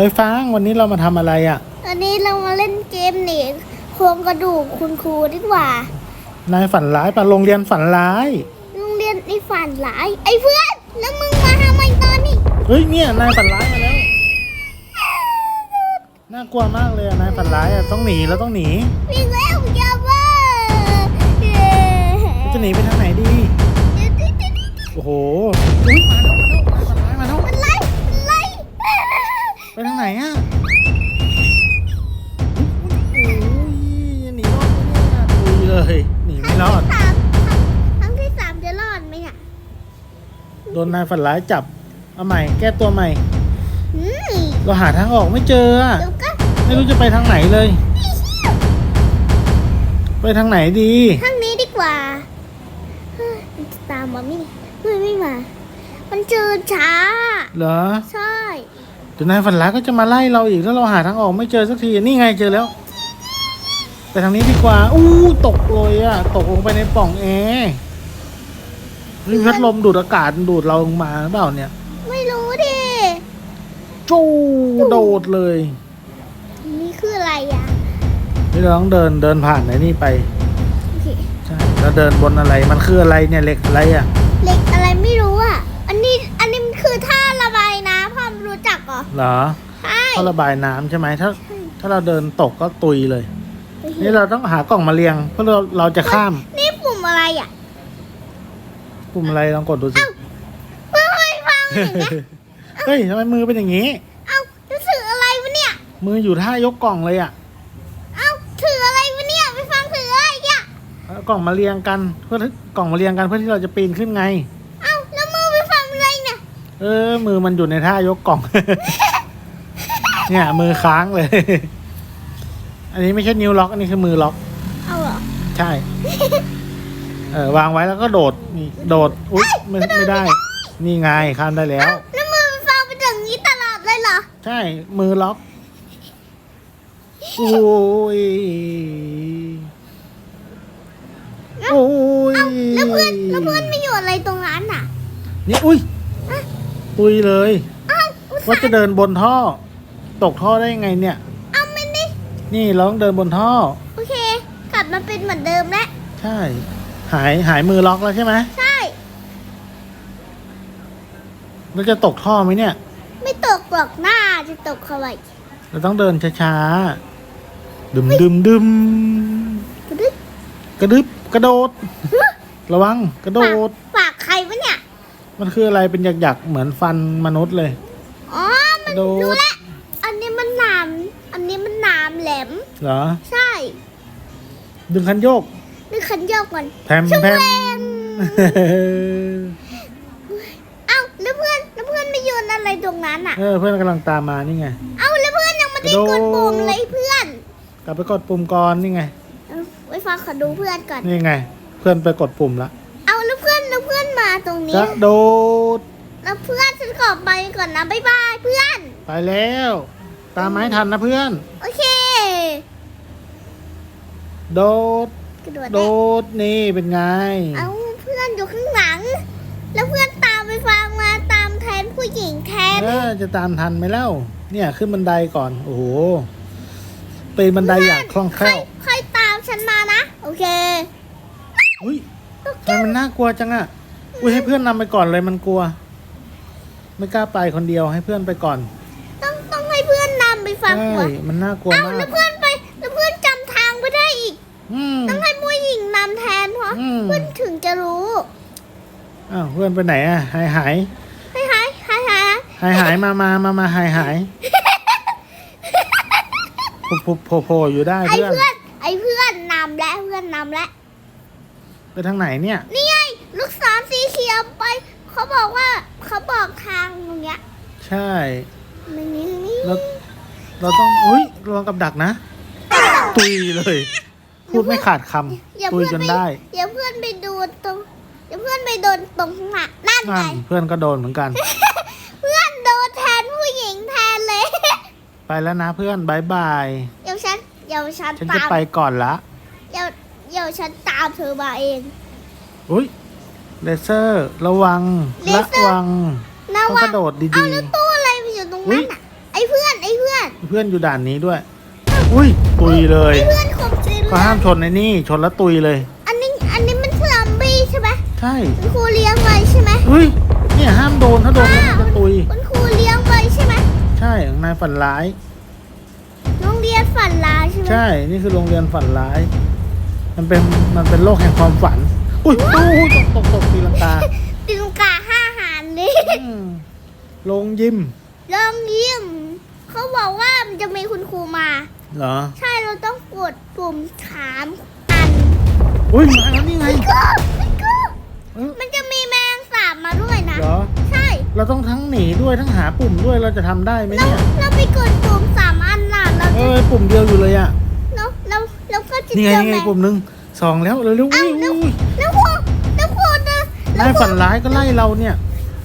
ใบฟางวันนี้เรามาทำอะไรอะตอนนี้เรามาเล่นเกมหนีโครงกระดูกคุณครูดีกว่า นายฝันร้ายปะโรงเรียนฝันร้าย โรงเรียนในฝันหลาย ไอ้เพื่อน แล้วมึงมาทำไมตอนนี้เฮ้ยเนี่ยนายฝันร้ายมาแล้ว น่ากลัวมากเลยอะนายฝันร้ายอะต้องหนีแล้วต้องหนี วิ่งแล้วอย่าว่าเย้จะหนีไปทางไหนดีเดี๋ยวเดี๋ยวเดี๋ยวเดี๋ยวโอ้โหอุ๊ยมา ไปทางไหนอะโอ้ยหนีรอดไหมเนี่ยตุยเลย หนีไม่รอด สามครั้งที่สามจะรอดไหมเนี่ยโดนนายฝันร้ายจับ เอาใหม่ แก้ตัวใหม่ อืมเราหาทางออกไม่เจออะเดี๋ยวก็ไม่รู้จะไปทางไหนเลย ไปทางไหนดี ทางนี้ดีกว่าเฮ้ยมันจะตามมาไหมเนี่ยเฮ้ยไม่มา มันเจอช้า เหรอ ใช่ เดี๋ยวนายฝันร้ายก็จะมาไล่เราอีกถ้าเราหาทางออกไม่เจอสักทีนี่ไงเจอแล้ว ไปทางนี้ดีกว่า อู้ตกเลยอะตกลงไปในปล่องแอร์เฮ้ยพัดลมดูดอากาศดูดเราลงมาหรือเปล่าเนี่ยไม่รู้ดิจู้โดดเลยนี่คืออะไรอะนี่เราต้องเดินเดินผ่านไอ้นี่ไปโอเคใช่แล้วเดินบนอะไรมันคืออะไรเนี่ยเหล็กอะไรอะ เหล็กอะไรไม่รู้อะ อันนี้ อันนี้มันคือท่าระบายน้ำพ่อม รู้จักเหรอเหรอใช่ท่อระบายน้ำใช่ไหมถ้า ถ้าเราเดินตกก็ตุยเลย นี่เราต้องหากล่องมาเรียงเพื่อเราเราจะข้ามนี่ปุ่มอะไรอะปุ่มอะไรลองกดดูสิเอ้าเฮ้ยฟังอย่างเงี้ย เฮ้ยทำไมมือเป็นอย่างนี้ เอ้าจะถืออะไรวะเนี่ย มืออยู่ท่ายกกล่องเลยอะเอ้าถืออะไรวะเนี่ยไปฟังถืออะไรอะ เอากล่องมาเรียงกันเพื่อกล่องมาเรียงกันเพื่อที่เราจะปีนขึ้นไง เอ้าแล้วมือไปฟังอะไร เนี่ยเออ มือมันอยู่ในท่ายกกล่อง เนี่ย มือค้างเลย อันนี้ไม่ใช่นิ้วล็อกอันนี้คือมือล็อก เอาเหรอใช่ เออวางไว้แล้วก็โดดนี่โดดอุ๊ยไม่ไม่ได้ นี่ไงข้ามได้แล้ว แล้วมือไปฟังเป็นอย่างนี้ตลอดเลยเหรอ ใช่ มือล็อกโอ้ยโอ้ยแล้วเพื่อนแล้วเพื่อนไม่อยู่อะไรตรงนั้นน่ะ นี่อุ้ย ตุยเลยเอ้าอุตส่าว่าจะห์เดินบนท่อ ตกท่อได้ยังไงเนี่ย เอาไม่ได้นี่เราต้องเดินบนท่อ โอเค กลับมาเป็นเหมือนเดิมแล้ว ใช่ หายหายมือล็อกแล้วใช่ไหมใช่ เราจะตกท่อไหมเนี่ย ไม่ตกหรอกหน้าจะตกเข้าไปเราต้องเดินช้าๆดึมดึมดึมกระดึ๊บกระดึบกระโดด ระวังกระโดด ฝากใครวะเนี่ย มันคืออะไรเป็นหยักๆเหมือนฟันมนุษย์เลย อ๋อ มันโดดรู้แล้วอันนี้มันหนาม อันนี้มันหนามแหลม เหรอ ใช่ดึงคันโยก นี่คันโยกก่อนแพมช่างแพม แรง เอ้าแล้วเพื่อนแล้วเพื่อนไม่โยนอะไรตรงนั้นอะ เออเพื่อนกำลังตามมานี่ไง เอ้าแล้วเพื่อนยังไม่ได้กระกโดดดปุ่มเลยเพื่อนกลับไปกดปุ่มก่อนนี่ไง เอาไว้ฟังขอดูเพื่อนก่อน นี่ไง เพื่อนไปกดปุ่มละ ตรงกนี้ ระโดด แล้วเพื่อนฉันขอไปก่อนนะ บ๊ายบายเพื่อน ไปแล้ว ตามไม้ทันนะเพื่อน โอเค โดด กระโดดโดได้ดนี่เป็นไง เอาเพื่อนอยู่ข้างหลัง แล้วเพื่อนตามไปฟังมาตามแทนผู้หญิงแทน เออจะตามทันไหมเล่า เนี่ยขึ้นบันไดก่อน โอ้โหปีนบันไดอย่างคล่องแคค่อล่ยวค่อยตามฉันมานะ โอเค อุ้ยทำไมมันน่ากลัวจังอะ อุ้ยให้เพื่อนนำไปก่อนเลยมันกลัว ไม่กล้าไปคนเดียวให้เพื่อนไปก่อนต้องต้องให้เพื่อนนำไปฟังใช่ก่อนมันน่ากลัวเอามาแล้ก วเพื่อนไปแล้วเพื่อนจำทางไม่ได้อีก อืม ต้องให้ผู้หญิงนำแทนเพราะอืม เพื่อนถึงจะรู้อ้าวเพื่อนไปไหนอะหายหายให้หายหายหายหายหายมามามามาหายหายพุบพุบโผล่โผล่อยู่ได้ไอ้เพื่อน เพื่อนไอ้เพื่อนนำและเพื่อนนำและ ไปทางไหนเนี่ย นี่ไง ลูกศรสีเขียวไป เขาบอกว่าเขาบอกทางตรงเนี้ยใช่นี่นี่นี่เราเราต้องอุ้ยระวังกับดักนะ ตุยเลย พูดไม่ขาดคอย่าำตุยเพื่อนจนไปได้อย่าเพื่อนไปดูตรงอย่าเพื่อนไปโดนตรงหนักนั่นไงนั่นเพื่อนก็โดนเหมือนกัน เพื่อนโดนแทนผู้หญิงแทนเลย ไปแล้วนะเพื่อนบายบายเดี๋ยวฉันเดี๋ยวฉันฉันตาจะมไปก่อนละเดี๋ยวเดี๋ยวฉันตามเธอมาเอง อุ้ย เลเซอร์ ระวัง เลระเซอร์ วังนะต้องว่ากระโดดเอาดีแล้วตู้อะไรไปอยู่ตรงอุ๊นั้นยอะไอ้เพื่อนไอ้เพื่อนอยู่ด่านนี้ด้วย อุ้ย ตุยเลย ไอ้เพื่อนของจริงก็ห้ามชนในนี่ ชนแล้วตุยเลย อันนี้อันนี้มันซอมบี้ใช่ไหมใช่ คุณครูเลี้ยงไว้ใช่ไหมอุ้ย เนี่ยห้ามโดน ถ้าโดนแล้วมันจะตุย คุณครูเลี้ยงไว้ใช่ไหมใช่นายฝันร้าย โรงเรียนฝันร้ายใช่ไหมใช่ นี่คือโรงเรียนฝันร้าย มันเป็น มันเป็นโลกแห่งความฝัน อุ้ยอุ้ยตกตกตกตีลังกาตีลงกาห้าหารเลยอืมโรงยิมลองยิ้มเขาบอกว่ามันจะมีคุณครูมา เหรอ ใช่เราต้องกดปุ่มถามอัน อุ้ยมาแล้วนี่ไงก็ไม่ก็เออมันจะมีแมงสาบมาด้วยนะ เหรอ ใช่ เราต้องทั้งหนีด้วยทั้งหาปุ่มด้วยเราจะทำได้ไหมเราเนี่ย เราไปกดปุ่มสามอันน่ะเราเอจะอปุ่มเดียวอยู่เลยอะเราเราเราก็จะนี่ไงเจอนี่แมไงงปุ่มหนึ่งสองแล้วเร็วๆอ้าอุ้วยแล้วอุ้ย นะนายฝันร้ายก็ไล่เราเนี่ย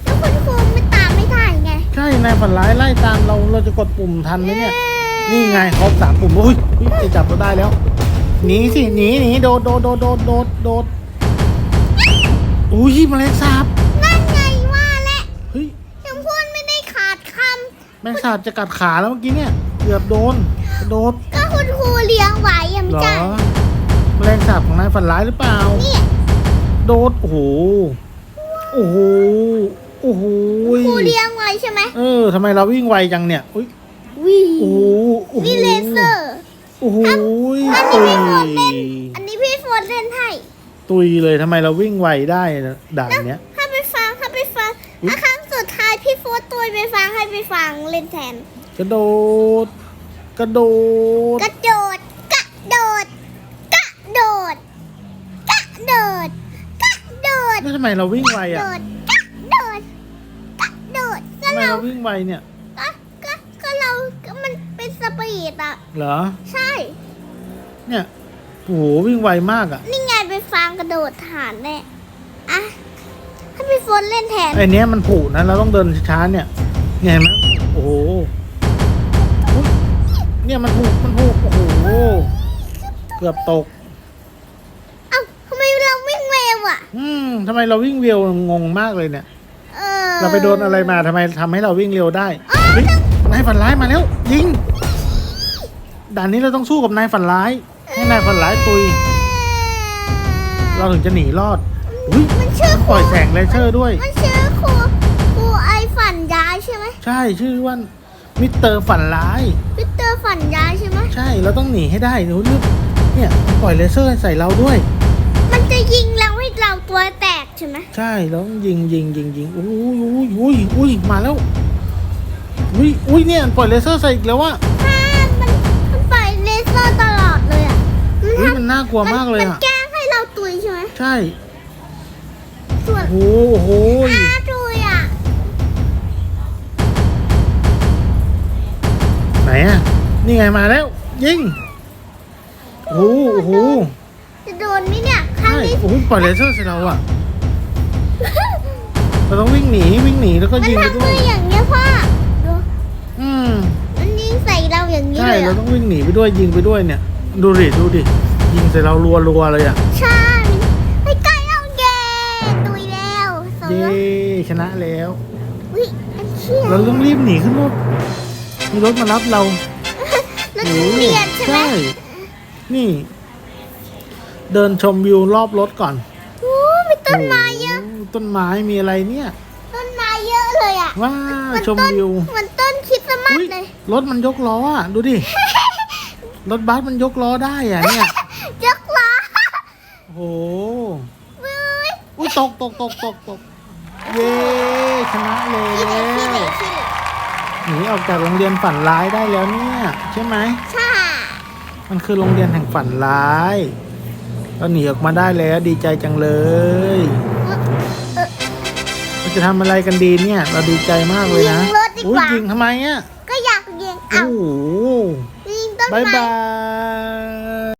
แล้วคุณครูไม่ตามไม่ได้ไงใช่นายฝันร้ายไล่ตามเราเราจะกดปุ่มทันไหมเนี่ย นี่ไงครบสามปุ่มอุ้ยอุ๊ยจะจับเราได้แล้วหนีสิหนีหนีโดดโดดโดดโดดโดดโดดอุ้ยแมลงสาบนั่นไงว่าแหละเฮ้ยยังพูดไม่ได้ขาดคแมลงสาบจะกัดขาแล้วเมื่อกี้เนี่ยเกือบโดนโดดำก็คุณครูเลี้ยงไว้ยังเหรไม่อใช่แมลงสาบของนายฝันร้ายหรือเปล่าเนี่ยโดดโอ้โห โอ้โหโอ้โหครูเลี้ยงไว้ใช่ไหมเออทำไมเราวิ่งไวจังเนี่ยอุ้ยวิโอ้โหโอ้โหนี่เลเซอร์โอ้โหอันตุนี้ยพี่โฟนเล่นอันนี้พี่โฟนเล่นให้ตุยเลยทำไมเราวิ่งไวได้นะด่านเนี้ยถ้าไปฟังถ้าไปฟังอุ๊ยอะครั้งสุดท้ายพี่โฟนตุยไปฟังให้ไปฟังเล่นแทน กระโดด กระโดด กระโดด กระโดด กระโดด กระโดดกระโดด แล้วทำไมเราวิ่งไวโดอะดกระโดดกระโดดก็ทำไมเราเราวิ่งไวเนี่ย ก็ก็ก็เราก็มันเป็นสปีดอะ เหรอ ใช่ เนี่ยโอ้โหวิ่งไวมากอะ นี่ไงไปฟังกระโดดฐานแน่อะให้พี่โฟนเล่นแทนไอเนี้ยมันผุนะเราต้องเดินช้าๆเนี่ยเนี่ยเห็นไหมโอ้โหอุ๊ยเนี่ยมันผุมันผุโอ้โห เกือบตก เอ้าทำไมเราวิ่งเร็ว อะอืมทำไมเราวิ่งเร็วงงมากเลยเนี่ย เออเราไปโดนอะไรมาทำไมทำให้เราวิ่งเร็วได้เฮ้ยนายฝันร้ายมาแล้ว ยิง ด่านนี้เราต้องสู้กับนายฝันร้าย ให้นายฝันร้ายตุย เราถึงจะหนีรอดอุ้ยมันชื่อปล่อยแสงเลเซอร์ด้วย มันชื่อครูครูไอฝันย้ายใช่ไหมใช่ชื่อว่ามิสเตอร์ฝันร้ายพีเตอร์ฝันย้ายใช่ไหมใช่เราต้องหนีให้ได้ดูนึกเนี่ยมันปล่อยเลเซอร์ใส่เราด้วย มันจะยิงเรา เราตัวแตกใช่ไหมใช่เราต้องยิงยิงยิงยิงอุ้ยอุ้ยอุ้ยอุ้ยมาแล้วอุ้ยอุ้ยเนี่ยปล่อยเลเซอร์ใส่อีกแล้วว่าถ้ามันมันปล่อยเลเซอร์ตลอดเลยอะอุ้ยมันน่ากลัวมากเลยมันอะแกล้งให้เราตุยใช่ไหมใช่ส่วนโอ้โหอ้าตุยอะไหนอะนี่ไงมาแล้ว ยิงโอ้โหจะโดนไหมเนี่ย ครั้ใช่งนี้โอ้โหปล่อยเลเซอร์ใส่เราอะเราต้องวิ่งหนีวิ่งหนีแล้วก็มันยิงไปทำด้มืวยออย่างเงี้ยพ่อดูอืมมันยิงใส่เราอย่างนี้ใช่เลยเราอะต้องวิ่งหนีไปด้วยยิงไปด้วยเนี่ย ดูดิดูดิยิงใส่เรารัวๆเลยอะใช่ไอ้ไก่เอาเย่ตุยแล้วสองเย้แล้วชนะแล้ว อุ้ยอันเชี่ยเราต้องรีบหนีขึ้นรถมีรถมารับเรารถโรงเรียนใช่ไหมใช่ นี่ เดินชมวิวรอบรถก่อนโอ้มีต้นไม้เยอะโโหต้นไม้มีอะไรเนี่ย ต้นไม้เยอะเลยอะว้าเหมือนชมต้นวิวเหมือนต้นคริดสต์มาสอุ๊ยเลย รถมันยกล้ออะ ดูดิ รถบัสมันยกล้อได้อะเนี่ยยกล้อโอ้โหเว้ยอุ้ยตกตกตกตกตกเย้ชนะแล้ขี้เหร่ขี้เหร่วขี้เหร่หนีออกจากโรงเรียนฝันร้ายได้แล้วเนี่ย ใช่ไหม ใช่ มันคือโรงเรียนแห่งฝันร้าย เราหนีออกมาได้แล้วดีใจจังเลยเราจะทำอะไรกันดีเนี่ย เราดีใจมากเลยนะยิงรถดีกอุ้ยว่ายิงทำไมอะก็อยากยิงโอ้เอาโหยิงต้นบายไม้ บาย